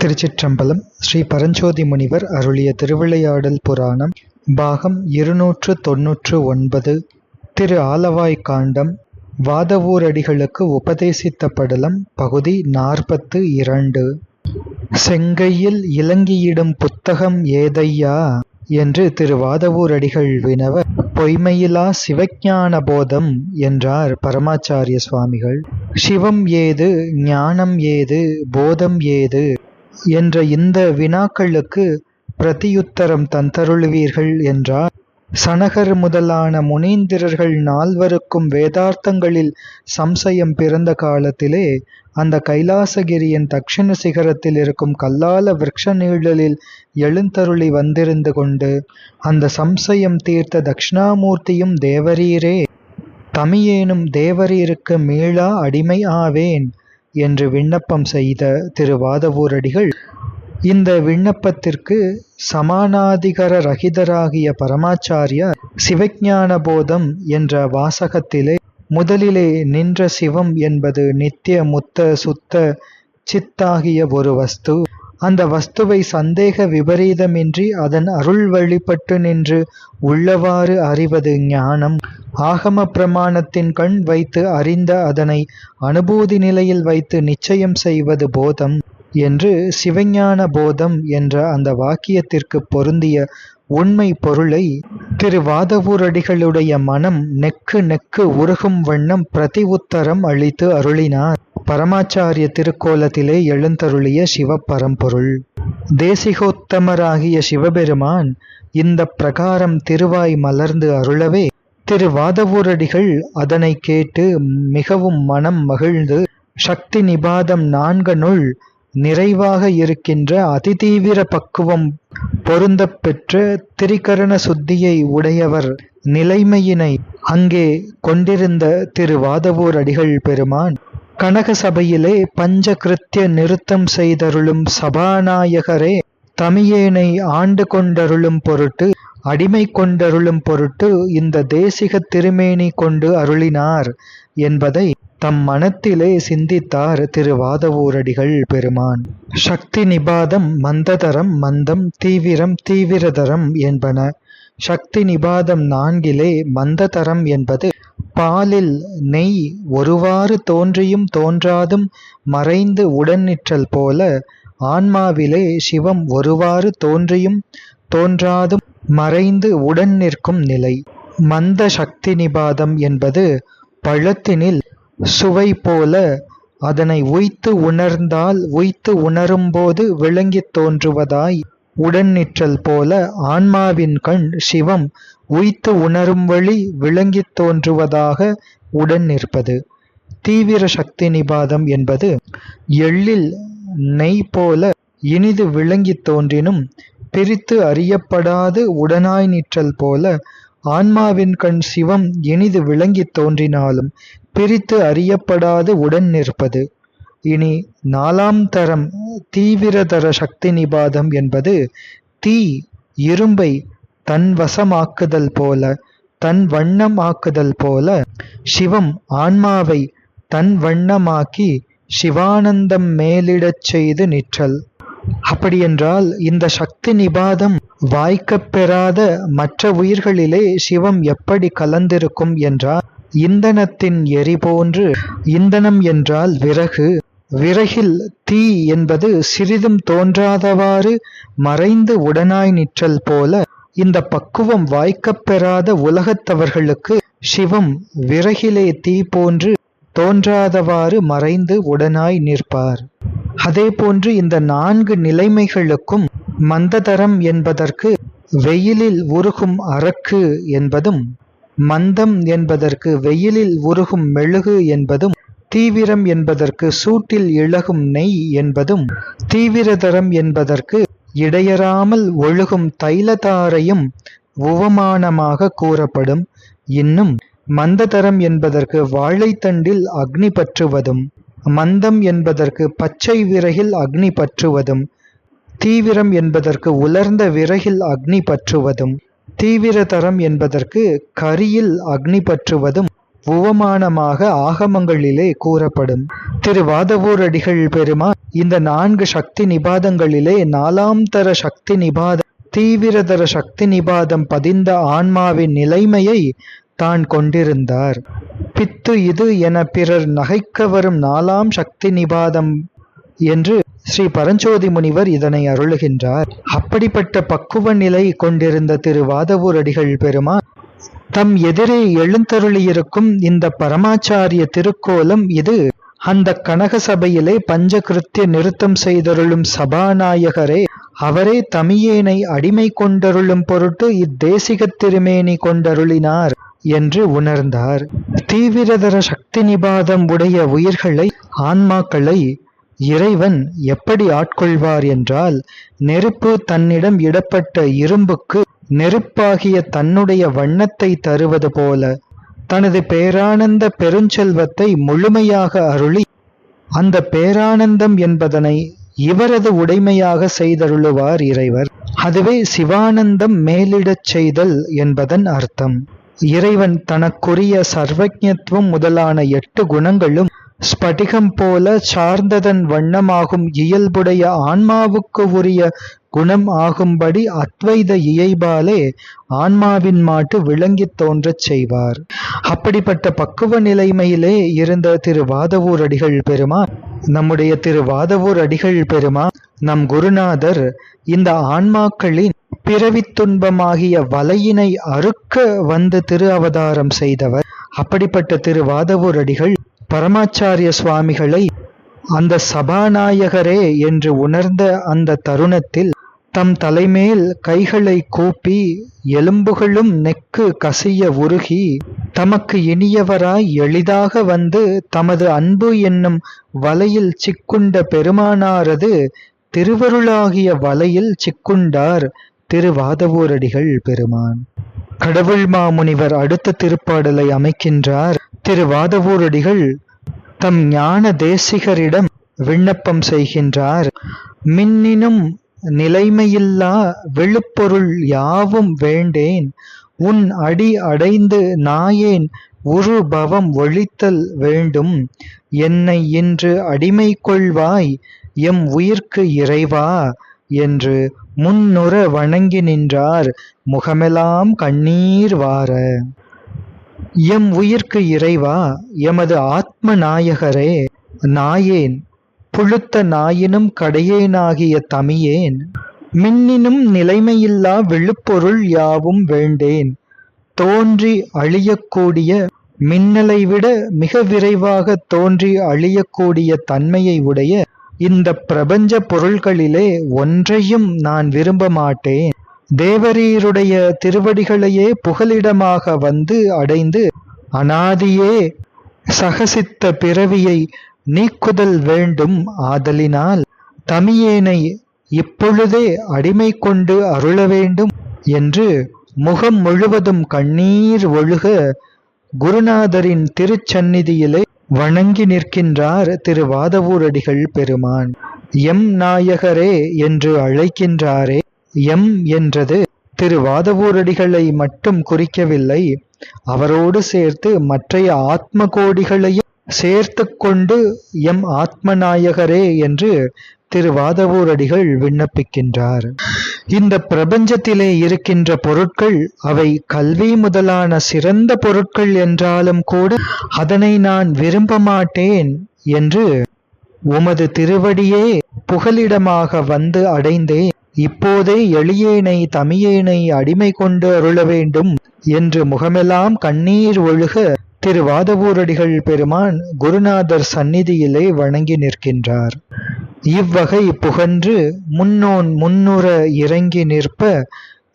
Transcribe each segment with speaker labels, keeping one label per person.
Speaker 1: திருச்சிற்றம்பலம் ஸ்ரீ பரஞ்சோதி முனிவர் அருளிய திருவிளையாடல் புராணம் பாகம் இருநூற்று தொன்னூற்று ஒன்பது திரு ஆலவாய் காண்டம் வாதவூரடிகளுக்கு உபதேசித்த படலம் பகுதி நாற்பத்து இரண்டு. செங்கையில் இலங்கியிடும் புத்தகம் ஏதையா? என்று திரு வாதவூரடிகள் வினவ பொய்மையிலா சிவஞான போதம் என்றார் பரமாச்சாரிய சுவாமிகள். சிவம் ஏது ஞானம் ஏது போதம் ஏது என்ற இந்த வினாக்களுக்கு பிரதியுத்தரம் தந்தருளுவீர்கள் என்றார் சனகர் முதலான முனீந்திரர்கள் நால்வருக்கும் வேதார்த்தங்களில் சம்சயம் பிறந்த காலத்திலே அந்த கைலாசகிரியின் தக்ஷண சிகரத்தில் இருக்கும் கல்லால விரக்ஷ நீழலில் எழுந்தருளி வந்திருந்து கொண்டு அந்த சம்சயம் தீர்த்த தக்ஷணாமூர்த்தியும் தேவரீரே தமியேனும் தேவரீருக்கு மீளா அடிமை ஆவேன் என்று விண்ணப்பம் செய்த திரு வாதவூரடிகள் இந்த விண்ணப்பத்திற்கு சமானாதிகர ரகிதராகிய பரமாச்சாரியார் சிவஞான போதம் என்ற வாசகத்திலே முதலிலே நின்ற சிவம் என்பது நித்திய முத்த சுத்த சித்தாகிய ஒரு வஸ்து. அந்த வஸ்துவை சந்தேக விபரீதமின்றி அதன் அருள் வழிபட்டு நின்று உள்ளவாறு அறிவது ஞானம். ஆகம பிரமாணத்தின் கண் வைத்து அறிந்த அதனை அனுபூதி நிலையில் வைத்து நிச்சயம் செய்வது போதம். என்று சிவஞான போதம் என்ற அந்த வாக்கியத்திற்கு பொருந்திய உண்மை பொருளை திரு வாதவூரடிகளுடைய மனம் நெக்கு நெக்கு உருகும் வண்ணம் பிரதி உத்தரம் அளித்து அருளினார். பரமாச்சாரிய திருக்கோலத்திலே எழுந்தருளிய சிவபரம்பொருள் தேசிகோத்தமராகிய சிவபெருமான் இந்த பிரகாரம் திருவாய் மலர்ந்து அருளவே திரு வாதவூரடிகள் அதனை கேட்டு மிகவும் மனம் மகிழ்ந்து சக்தி நிபாதம் நான்கனுள் நிறைவாக இருக்கின்ற அதிதீவிர பக்குவம் பொருந்தப் பெற்ற திரிகரண சுத்தியை உடையவர் நிலைமையினை அங்கே கொண்டிருந்த திரு வாதவூர் அடிகள் பெருமான். கனக சபையிலே பஞ்ச கிருத்திய நிறுத்தம் செய்தருளும் சபாநாயகரே தமியேனை ஆண்டு கொண்டருளும் பொருட்டு அடிமை கொண்டருளும் பொருட்டு இந்த தேசிக திருமேனி கொண்டு அருளினார் என்பதை தம் மனத்திலே சிந்தித்தார் திருவாதவூரடிகள் பெருமான். சக்தி நிபாதம் மந்ததரம் மந்தம் தீவிரம் தீவிரதரம் என்பன. சக்தி நிபாதம் நான்கிலே மந்ததரம் என்பது பாலில் நெய் ஒருவாறு தோன்றியும் தோன்றாதும் மறைந்து உடனிற்றல் போல ஆன்மாவிலே சிவம் ஒருவாறு தோன்றியும் தோன்றாதும் மறைந்து உடன் நிற்கும் நிலை. மந்த சக்தி நிபாதம் என்பது பழத்தினில் சுவை போல அதனை உய்த்து உணர்ந்தால் உய்த்து உணரும்போது விளங்கித் தோன்றுவதாய் உடன் நிற்றல் போல ஆன்மாவின் கண் சிவம் உய்த்து உணரும் வழி விளங்கித் தோன்றுவதாக உடன் நிற்பது. தீவிர சக்தி நிபாதம் என்பது எள்ளில் நெய் போல இனிது விளங்கித் தோன்றினும் பிரித்து அறியப்படாது உடனாய் நிற்றல் போல ஆன்மாவின் கண் சிவம் இனிது விளங்கித் தோன்றினாலும் பிரித்து அறியப்படாது உடன் நிற்பது. இனி நாலாம் தரம் தீவிரதர சக்தி நிபாதம் என்பது தீ இரும்பை தன் வசமாக்குதல் போல தன் வண்ணம் ஆக்குதல் போல சிவம் ஆன்மாவை தன் வண்ணமாக்கி சிவானந்தம் மேலிடச் செய்து நிற்றல். அப்படியென்றால் இந்த சக்தி நிபாதம் வாய்க்கப் பெறாத மற்ற உயிர்களிலே சிவம் எப்படி கலந்திருக்கும் என்றால் இந்தனத்தின் எரி போன்று இந்தனம் என்றால் விறகு. விறகில் தீ என்பது சிறிதும் தோன்றாதவாறு மறைந்து உடனாய் நிற்றல் போல இந்த பக்குவம் வாய்க்கப் பெறாத உலகத்தவர்களுக்கு சிவம் விறகிலே தீ போன்று தோன்றாதவாறு மறைந்து உடனாய் நிற்பார். அதேபோன்று இந்த நான்கு நிலைமைகளுக்கும் மந்ததரம் என்பதற்கு வெயிலில் உருகும் அரக்கு என்பதும் மந்தம் என்பதற்கு வெயிலில் உருகும் மெழுகு என்பதும் தீவிரம் என்பதற்கு சூட்டில் இழகும் நெய் என்பதும் தீவிரதரம் என்பதற்கு இடையறாமல் ஒழுகும் தைலதாரையும் உவமானமாக கூறப்படும். இன்னும் மந்ததரம் என்பதற்கு வாழைத்தண்டில் அக்னி பற்றுவதும் மந்தம் என்பதற்கு பச்சை விறகில் அக்னி பற்றுவதும் தீவிரம் என்பதற்கு உலர்ந்த விறகில் அக்னி பற்றுவதும் தீவிரதரம் என்பதற்கு கரியில் அக்னி பற்றுவதும் உவமானமாக ஆகமங்களிலே கூறப்படும். திருவாதவூர் அடிகள் பெருமா இந்த நான்கு சக்தி நிபாதங்களிலே நாலாம் தர சக்தி நிபாதம் தீவிரதர சக்தி நிபாதம் பதிந்த ஆன்மாவின் நிலைமையை தான் கொண்டிருந்தார். பித்து இது என பிறர் நகைக்க வரும் நாலாம் சக்தி நிபாதம் என்று ஸ்ரீ பரஞ்சோதி முனிவர் இதனை அருளுகின்றார். அப்படிப்பட்ட பக்குவ நிலை கொண்டிருந்த திரு வாதவூரடிகள் பெருமான் தம் எதிரே எழுந்தருளியிருக்கும் இந்த பரமாச்சாரிய திருக்கோலம் இது. அந்த கனக சபையிலே பஞ்சகிருத்திய நிறுத்தம் செய்தருளும் சபாநாயகரே அவரே தமியேனை அடிமை கொண்டருளும் பொருட்டு இத்தேசிக திருமேனி கொண்டருளினார். என்று உணர்ந்தார். தீவிரதர சக்தி நிபாதம் உடைய உயிர்களை ஆன்மாக்களை இறைவன் எப்படி ஆட்கொள்வார் என்றால் நெருப்பு தன்னிடம் இடப்பட்ட இரும்புக்கு நெருப்பாகிய தன்னுடைய வண்ணத்தை தருவது போல தனது பேரானந்த பெருஞ்செல்வத்தை முழுமையாக அருளி அந்த பேரானந்தம் என்பதனை இவரது உடைமையாக செய்தருளுவார் இறைவர். அதுவே சிவானந்தம் மேலிடச் செய்தல் என்பதன் அர்த்தம். இறைவன் தனக்குரிய சர்வஜத்துவம் முதலான எட்டு குணங்களும் ஸ்படிகம் போல சார்ந்ததன் வண்ணமாகும் இயல்புடைய ஆன்மாவுக்கு உரிய குணம் ஆகும்படி அத்வைத இயைபாலே ஆன்மாவின் மாட்டு விளங்கித் தோன்றச் செய்வார். அப்படிப்பட்ட பக்குவ நிலைமையிலே இருந்த திரு வாதவூர் அடிகள் பெருமா நம்முடைய திரு வாதவூர் அடிகள் பெருமா நம் குருநாதர் இந்த ஆன்மாக்களின் பிறவித் துன்பமாகிய வலையினை அறுக்க வந்து திரு அவதாரம் செய்தவர். அப்படிப்பட்ட திரு வாதவூரடிகள் பரமாச்சாரிய சுவாமிகளை அந்த சபாநாயகரே என்று உணர்ந்த அந்த தருணத்தில் தம் தலைமேல் கைகளை கூப்பி எலும்புகளும் நெக்கு கசிய உருகி தமக்கு இனியவராய் எளிதாக வந்து தமது அன்பு என்னும் வலையில் சிக்குண்ட பெருமானாரது திருவருளாகிய வலையில் சிக்குண்டார். திருவாதவூரடிகள் பெருமான். கடவுள் மாமுனிவர் அடுத்த திருப்பாடலை அமைக்கின்றார். திருவாதவூரடிகள் தம் ஞான தேசிகரிடம் விண்ணப்பம் செய்கின்றார். மின்னினும் நிலைமையில்லா விழுப்பொருள் யாவும் வேண்டேன். உன் அடி அடைந்து நாயேன் உரு பவம் ஒழித்தல் வேண்டும். என்னை இன்று அடிமை கொள்வாய். எம் உயிர்க்கு இறைவா. என்று முன்னுற வணங்கி நின்றார். முகமெல்லாம் கண்ணீர் வார. எம் உயிர்க்கு இறைவா எமது ஆத்ம நாயகரே நாயேன் புழுத்த நாயினும் கடையேனாகிய தமியேன் மின்னினும் நிலைமையில்லா விழுப்பொருள் யாவும் வேண்டேன். தோன்றி அழியக்கூடிய மின்னலை விட மிக விரைவாக தோன்றி அழியக்கூடிய தன்மையை உடைய இந்த பிரபஞ்ச பொருள்களிலே ஒன்றையும் நான் விரும்ப மாட்டேன். தேவரீருடைய திருவடிகளையே புகலிடமாக வந்து அடைந்து அனாதியே சகசித்த பிறவியை நீக்குதல் வேண்டும் ஆதலினால் தமியேனை இப்பொழுதே அடிமை கொண்டு அருள வேண்டும் என்று முகம் முழுவதும் கண்ணீர் ஒழுக குருநாதரின் திருச்சந்நிதியிலே வணங்கி நிற்கின்றார் திரு வாதவூரடிகள் பெருமான். எம் நாயகரே என்று அழைக்கின்றாரே எம் என்றது திரு வாதவூரடிகளை மட்டும் குறிக்கவில்லை அவரோடு சேர்த்து மற்றைய ஆத்ம கோடிகளையும் சேர்த்து கொண்டு எம் ஆத்மநாயகரே என்று திரு வாதவூரடிகள் விண்ணப்பிக்கின்றார். இந்த பிரபஞ்சத்திலே இருக்கின்ற பொருட்கள் அவை கல்வி முதலான சிறந்த பொருட்கள் என்றாலும் கூட அதனை நான் விரும்ப மாட்டேன் என்று உமது திருவடியே புகலிடமாக வந்து அடைந்தேன். இப்போதே எளியேனை தமியேனை அடிமை கொண்டு அருள வேண்டும் என்று முகமெல்லாம் கண்ணீர் ஒழுக திரு வாதவூரடிகள் பெருமான் குருநாதர் சந்நிதியிலே வணங்கி நிற்கின்றார். இவ்வகை புகன்று முன்னோன் முன்னுற இறங்கி நிற்ப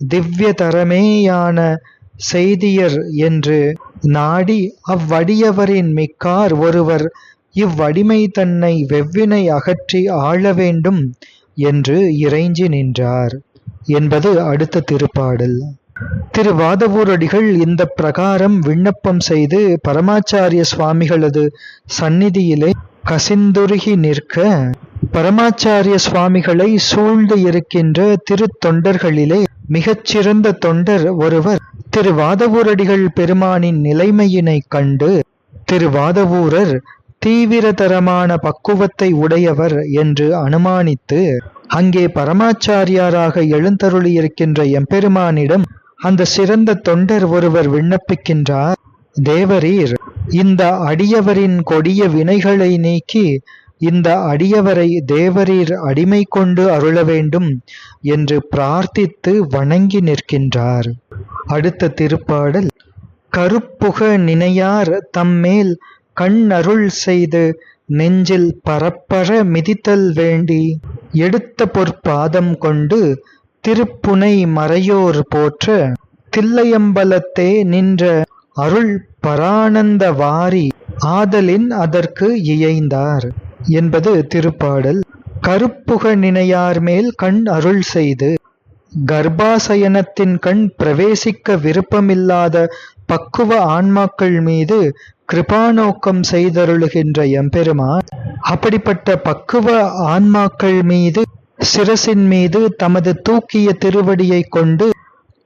Speaker 1: திவ்ய தரமேயான செய்தியர் என்று நாடி அவ்வடியவரின் மிக்கார் ஒருவர் இவ்வடிமை தன்னை வெவ்வினை அகற்றி ஆள வேண்டும் என்று இறைஞ்சி நின்றார் என்பது அடுத்த திருப்பாடல். திருவாதவூரடிகள் இந்த பிரகாரம் விண்ணப்பம் செய்து பரமாச்சாரிய சுவாமிகளது சந்நிதியிலே கசிந்துருகி நிற்க பரமாச்சாரிய சுவாமிகளை சூழ்ந்து இருக்கின்ற திருத்தொண்டர்களிலே மிகச்சிறந்த தொண்டர் ஒருவர் திருவாதவூரடிகள் பெருமானின் நிலைமையினை கண்டு திருவாதவூரர் தீவிரதரமான பக்குவத்தை உடையவர் என்று அனுமானித்து அங்கே பரமாச்சாரியாராக எழுந்தருளியிருக்கின்ற எம்பெருமானிடம் அந்த சிறந்த தொண்டர் ஒருவர் விண்ணப்பிக்கின்றார். தேவரீர் இந்த அடியவரின் கொடிய வினைகளை நீக்கி இந்த அடியவரை தேவரீர் அடிமை கொண்டு அருள வேண்டும் என்று பிரார்த்தித்து வணங்கி நிற்கின்றார். அடுத்த திருப்பாடல் கருப்புக நினையார் தம்மேல் கண் அருள் செய்து நெஞ்சில் பரப்பர மிதித்தல் வேண்டி எடுத்த பொற்பாதம் கொண்டு திருப்புனை மறையோர் போற்ற தில்லையம்பலத்தே நின்ற அருள் பரானந்த வாரி ஆதலின் அதற்கு இயைந்தார். என்பது திருப்பாடல். கருப்புக நினையார் மேல் கண் அருள் செய்து கர்ப்பாசயனத்தின் கண் பிரவேசிக்க விருப்பமில்லாத பக்குவ ஆன்மாக்கள் மீது கிருபாநோக்கம் செய்தருளுகின்ற எம்பெருமான் அப்படிப்பட்ட பக்குவ ஆன்மாக்கள் மீது சிரசின் மீது தமது தூக்கிய திருவடியை கொண்டு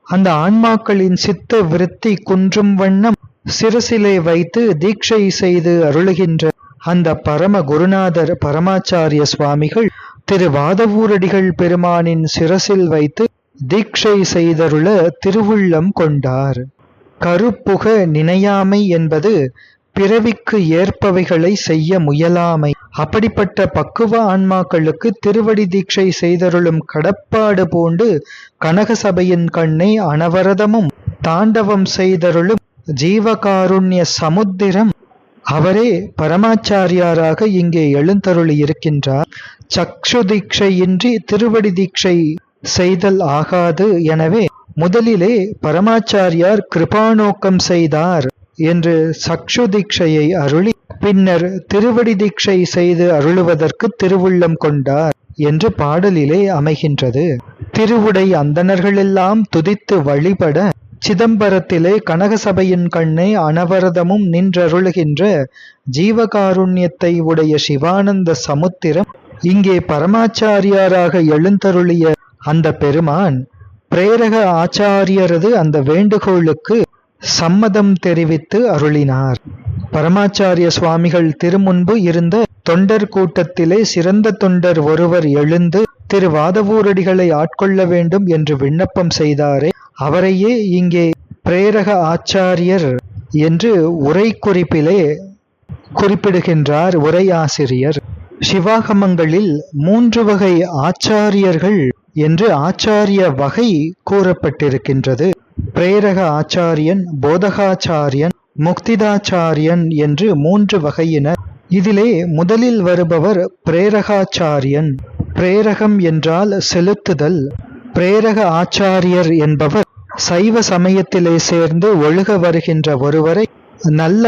Speaker 1: அந்த ஆன்மாக்களின் சித்த விருத்தி குன்றும் வண்ணம் சிரசிலே வைத்து தீட்சை செய்து அருளுகின்ற அந்த பரம குருநாதர் பரமாச்சாரிய சுவாமிகள் திரு வாதவூரடிகள் பெருமானின் சிரசில் வைத்து தீட்சை செய்தருள திருவுள்ளம் கொண்டார். கருப்புக நினையாமை என்பது பிறவிக்கு ஏற்பவைகளை செய்ய முயலாமை. அப்படிப்பட்ட பக்குவ ஆன்மாக்களுக்கு திருவடி தீட்சை செய்தருளும் கடப்பாடு பூண்டு கனகசபையின் கண்ணை அனவரதமும் தாண்டவம் செய்தருளும் ஜீவகாருண்ய சமுத்திரம் அவரே பரமாச்சாரியாராக இங்கே எழுந்தருளி இருக்கின்றார். சக்ஷு தீட்சையின்றி திருவடி தீட்சை செய்தல் ஆகாது எனவே முதலிலே பரமாச்சாரியார் கிருபாநோக்கம் செய்தார் என்று சக்ஷு தீட்சையை அருளி பின்னர் திருவடி தீட்சை செய்து அருளுவதற்கு திருவுள்ளம் கொண்டார் என்று பாடலிலே அமைகின்றது. திருவுடை அந்தணர்களெல்லாம் துதித்து வழிபட சிதம்பரத்திலே கனகசபையின் கண்ணை அனவரதமும் நின்றருளுகின்ற ஜீவகாருண்யத்தை உடைய சிவானந்த சமுத்திரம் இங்கே பரமாச்சாரியாராக எழுந்தருளிய அந்த பெருமான் பிரேரக ஆச்சாரியரது அந்த வேண்டுகோளுக்கு சம்மதம் தெரிவித்து அருளினார். பரமாச்சாரிய சுவாமிகள் திருமுன்பு இருந்த தொண்டர் கூட்டத்திலே சிறந்த தொண்டர் ஒருவர் எழுந்து திரு வாதவூரடிகளை ஆட்கொள்ள வேண்டும் என்று விண்ணப்பம் செய்தாரே. அவரையே இங்கே பிரேரக ஆச்சாரியர் என்று உரை குறிப்பிலே குறிப்பிடுகின்றார் உரை ஆசிரியர் சிவாகமங்களில் மூன்று வகை ஆச்சாரியர்கள் என்று ஆச்சாரிய வகை கூறப்பட்டிருக்கின்றது. பிரேரக ஆச்சாரியன் போதகாச்சாரியன் முக்திதாச்சாரியன் என்று மூன்று வகையினர். இதிலே முதலில் வருபவர் பிரேரகாச்சாரியன். பிரேரகம் என்றால் செலுத்துதல். பிரேரக ஆச்சாரியர் என்பவர் சைவ சமயத்திலே சேர்ந்து ஒழுக வருகின்ற ஒருவரை நல்ல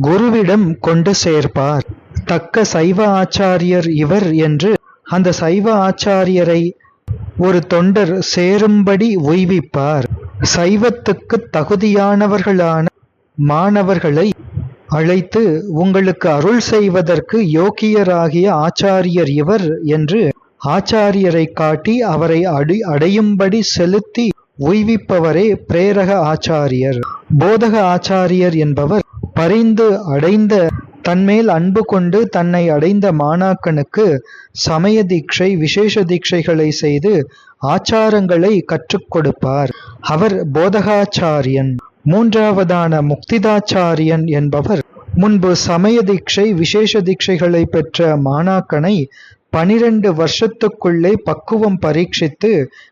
Speaker 1: குருவிடம் கொண்டு சேர்ப்பார். தக்க சைவ ஆச்சாரியர் இவர் என்று அந்த சைவ ஆச்சாரியரை ஒரு தொண்டர் சேரும்படி உய்விப்பார். சைவத்துக்கு தகுதியானவர்களான மாணவர்களை அழைத்து உங்களுக்கு அருள் செய்வதற்கு யோக்கியராகிய ஆச்சாரியர் இவர் என்று ஆச்சாரியரை காட்டி அவரை அடி அடையும்படி செலுத்தி உய்விப்பவரே பிரேரக ஆச்சாரியர். போதக ஆச்சாரியர் என்பவர் பரிந்து அடைந்த தன்மேல் அன்பு கொண்டு தன்னை அடைந்த மாணாக்கனுக்கு சமய தீட்சை விசேஷ தீட்சைகளை செய்து ஆச்சாரங்களை கற்றுக் கொடுப்பார். அவர் போதகாச்சாரியன். மூன்றாவதான முக்திதாச்சாரியன் என்பவர். முன்பு சமய தீட்சை விசேஷ தீட்சைகளை பெற்ற மாணாக்கனை பனிரெண்டு வருஷத்துக்குள்ளே பக்குவம் பரீட்சித்து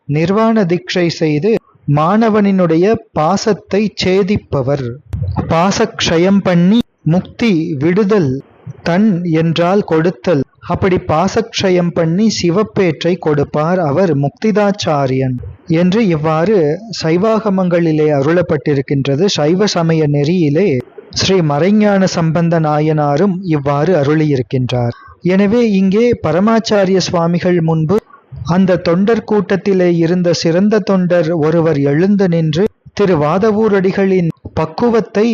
Speaker 1: நிர்வாண தீட்சை செய்து மாணவனினுடைய பாசத்தை சேதிப்பவர் பாசக்ஷயம் பண்ணி முக்தி விடுதல் தன் என்றால் கொடுத்தல். அப்படி பாசக்ஷயம் பண்ணி சிவப்பேற்றை கொடுப்பார் அவர் முக்திதாச்சாரியன். என்று இவ்வாறு சைவாகமங்களிலே அருளப்பட்டிருக்கின்றது சைவ சமய நெறியிலே ஸ்ரீ மறைஞான சம்பந்த நாயனாரும் இவ்வாறு அருளியிருக்கின்றார். எனவே இங்கே பரமாச்சாரிய சுவாமிகள் முன்பு அந்த தொண்டர் கூட்டத்திலே இருந்த சிறந்த தொண்டர் ஒருவர் எழுந்து நின்று திரு வாதவூரடிகளின் பக்குவத்தை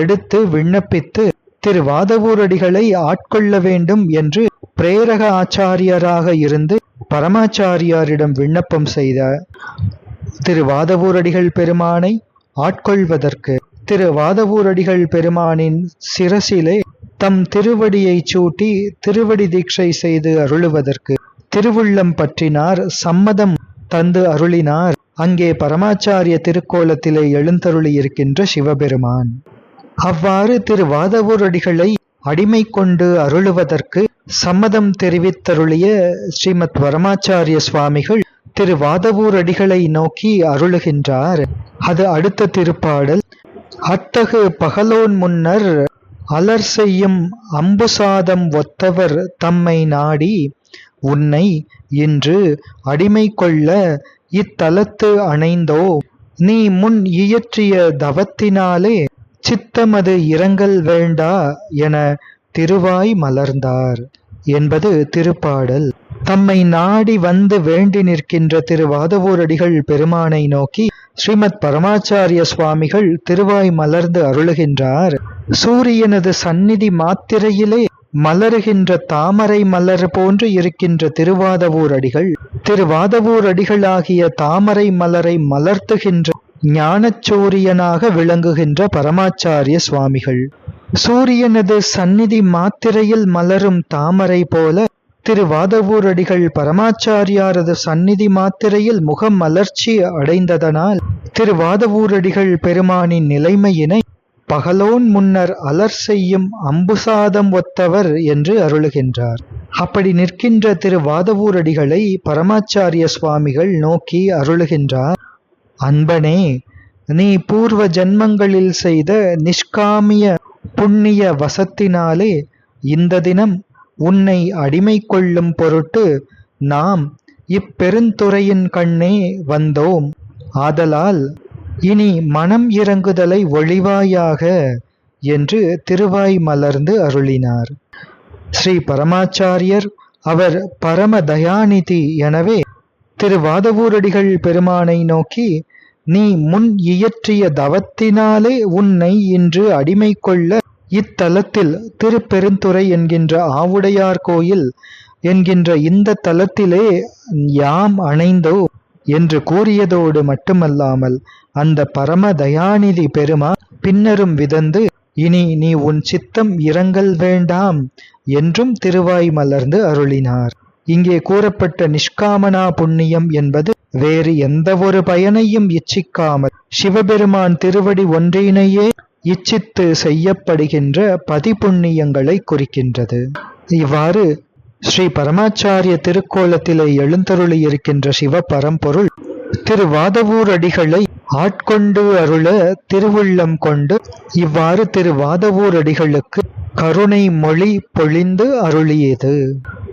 Speaker 1: எடுத்து விண்ணப்பித்து திருவாதவூரடிகளை ஆட்கொள்ள வேண்டும் என்று பிரேரக ஆச்சாரியராக இருந்து பரமாச்சாரியாரிடம் விண்ணப்பம் செய்த திருவாதவூரடிகள் பெருமானை ஆட்கொள்வதற்கு திருவாதவூரடிகள் பெருமானின் சிரசிலே தம் திருவடியை சூட்டி திருவடி தீட்சை செய்து அருளுவதற்கு திருவுள்ளம் பற்றினார் சம்மதம் தந்து அருளினார். அங்கே பரமாச்சாரிய திருக்கோலத்திலே எழுந்தருளி இருக்கின்ற சிவபெருமான். அவ்வாறு திரு வாதவூரடிகளை அடிமை கொண்டு அருளுவதற்கு சம்மதம் தெரிவித்தருளிய ஸ்ரீமத் வரமாச்சாரிய சுவாமிகள் திரு வாதவூரடிகளை நோக்கி அருளுகின்றார். அது அடுத்த திருப்பாடல். அத்தகு பகலோன் முன்னர் அலர் செய்யும் அம்புசாதம் ஒத்தவர் தம்மை நாடி உன்னை இன்று அடிமை கொள்ள இத்தலத்து அணைந்தோ. நீ முன் இயற்றிய தவத்தினாலே சித்தமது இரங்கல் வேண்டா என திருவாய் மலர்ந்தார் என்பது திருப்பாடல். தம்மை நாடி வந்து வேண்டி நிற்கின்ற திருவாதவூரடிகள் பெருமானை நோக்கி ஸ்ரீமத் பரமாச்சாரிய சுவாமிகள் திருவாய் மலர்ந்து அருளுகின்றார். சூரியனது சந்நிதி மாத்திரையிலே மலருகின்ற தாமரை மலர் போன்று இருக்கின்ற திருவாதவூர் அடிகள். திருவாதவூர் அடிகளாகிய தாமரை மலரை மலர்த்துகின்ற ஞானச்சூரியனாக விளங்குகின்ற பரமாச்சாரிய சுவாமிகள். சூரியனது சந்நிதி மாத்திரையில் மலரும் தாமரை போல திருவாதவூரடிகள் பரமாச்சாரியாரது சந்நிதி மாத்திரையில் முகம் மலர்ச்சி அடைந்ததனால் திருவாதவூரடிகள் பெருமானின் நிலைமையினை பகலோன் முன்னர் அலர் செய்யும் அம்புசாதம் ஒத்தவர் என்று அருளுகின்றார். அப்படி நிற்கின்ற திரு வாதவூரடிகளை பரமாச்சாரிய சுவாமிகள் நோக்கி அருளுகின்றார். அன்பனே நீ பூர்வ ஜன்மங்களில் செய்த நிஷ்காமிய புண்ணிய வசத்தினாலே இந்த தினம் உன்னை அடிமை கொள்ளும் பொருட்டு நாம் இப்பெருந்துறையின் கண்ணே வந்தோம். ஆதலால் இனி மனம் இறங்குதலை ஒளிவாயாக என்று திருவாய் மலர்ந்து அருளினார். ஸ்ரீ பரமாச்சாரியர் அவர் பரம தயாநிதி எனவே திரு வாதவூரடிகள் பெருமானை நோக்கி நீ முன் இயற்றிய தவத்தினாலே உன்னை இன்று அடிமை கொள்ள இத்தலத்தில் திருப்பெருந்துறை என்கின்ற ஆவுடையார் கோயில் என்கின்ற இந்த தலத்திலே யாம் அணைந்தோ? என்று கூறியதோடு மட்டுமல்லாமல் அந்த பரம தயாநிதி பெருமா பின்னரும் விதந்து இனி நீ உன் சித்தம் இரங்கல் வேண்டாம் என்றும் திருவாய் மலர்ந்து அருளினார். இங்கே கூறப்பட்ட நிஷ்காமனா புண்ணியம் என்பது வேறு எந்த ஒரு பயனையும் இச்சிக்காமல் சிவபெருமான் திருவடி ஒன்றினையே இச்சித்து செய்யப்படுகின்ற பதிப்புண்ணியங்களை குறிக்கின்றது. இவ்வாறு ஸ்ரீ பரமாச்சாரிய திருக்கோலத்திலே எழுந்தருளி இருக்கின்ற சிவ பரம்பொருள் திருவாதவூர் அடிகளை ஆட்கொண்டு அருள திருவுள்ளம் கொண்டு இவ்வாறு திருவாதவூர் அடிகளுக்கு கருணை மொழி பொழிந்து அருளியது.